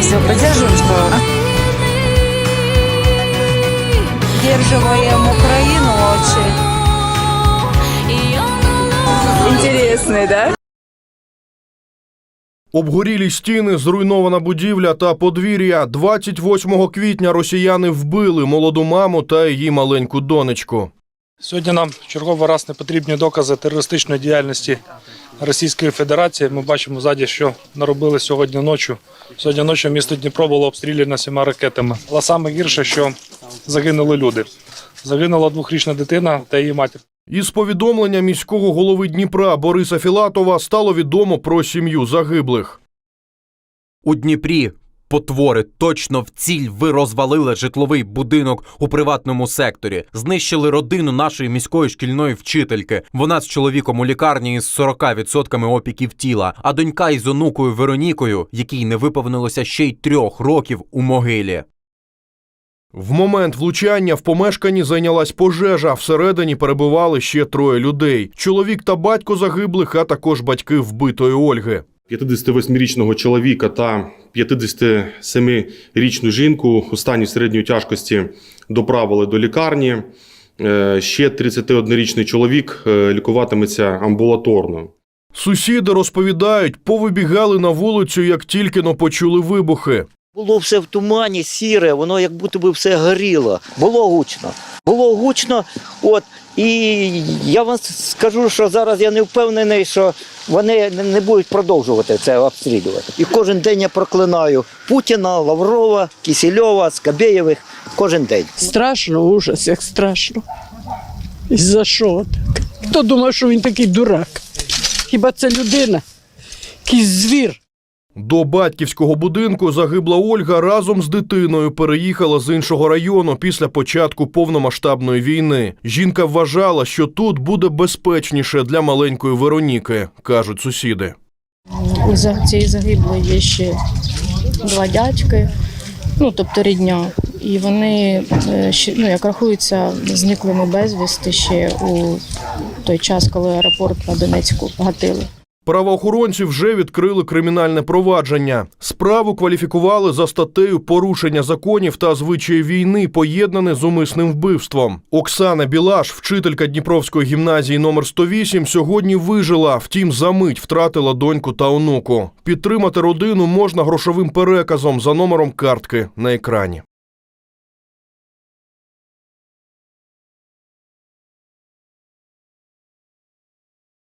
Настя, поддерживаем, что поддерживаем Украину очень. Интересный, да? Обгорілі стіни, зруйнована будівля та подвір'я. 28 квітня росіяни вбили молоду маму та її маленьку донечку. Сьогодні нам черговий раз не потрібні докази терористичної діяльності Російської Федерації. Ми бачимо ззаді, що наробили сьогодні ночі. Сьогодні ночі місто Дніпро було обстріляно сіма ракетами. Але саме гірше, що загинули люди. Загинула двохрічна дитина та її матір. Із повідомлення міського голови Дніпра Бориса Філатова стало відомо про сім'ю загиблих. У Дніпрі потвори точно в ціль ви розвалили житловий будинок у приватному секторі, знищили родину нашої міської шкільної вчительки. Вона з чоловіком у лікарні із 40% опіків тіла, а донька із онукою Веронікою, якій не виповнилося ще й трьох років у могилі. В момент влучання в помешканні зайнялась пожежа. Всередині перебували ще троє людей: чоловік та батько загиблих, а також батьки вбитої Ольги. 58-річного чоловіка та 57-річну жінку у стані середньої тяжкості доправили до лікарні. Е, Ще 31-річний чоловік е, лікуватиметься амбулаторно. Сусіди розповідають, повибігали на вулицю, як тільки но почули вибухи. Було все в тумані, сіре, воно як будто би все горіло. Було гучно. Було гучно. От, і я вам скажу, що зараз я не впевнений, що вони не- будуть продовжувати це обстрілювати. І кожен день я проклинаю Путіна, Лаврова, Кисельова, Скабєєвих. Кожен день. Страшно, ужас, як страшно. І за що так? Хто думав, що він такий дурак? Хіба це людина? Якийсь звір. До батьківського будинку загибла Ольга разом з дитиною переїхала з іншого району після початку повномасштабної війни. Жінка вважала, що тут буде безпечніше для маленької Вероніки, кажуть сусіди. У цієї загиблої є ще два дядьки, ну тобто рідня. І вони е, ну, як рахуються зниклими безвісти ще у той час, коли аеропорт на Донецьку гатили. Правоохоронці вже відкрили кримінальне провадження. Справу кваліфікували за статтею порушення законів та звичаї війни, поєднане з умисним вбивством. Оксана Білаш, вчителька Дніпровської гімназії номер 108, сьогодні вижила, втім, за мить втратила доньку та онуку. Підтримати родину можна грошовим переказом за номером картки на екрані.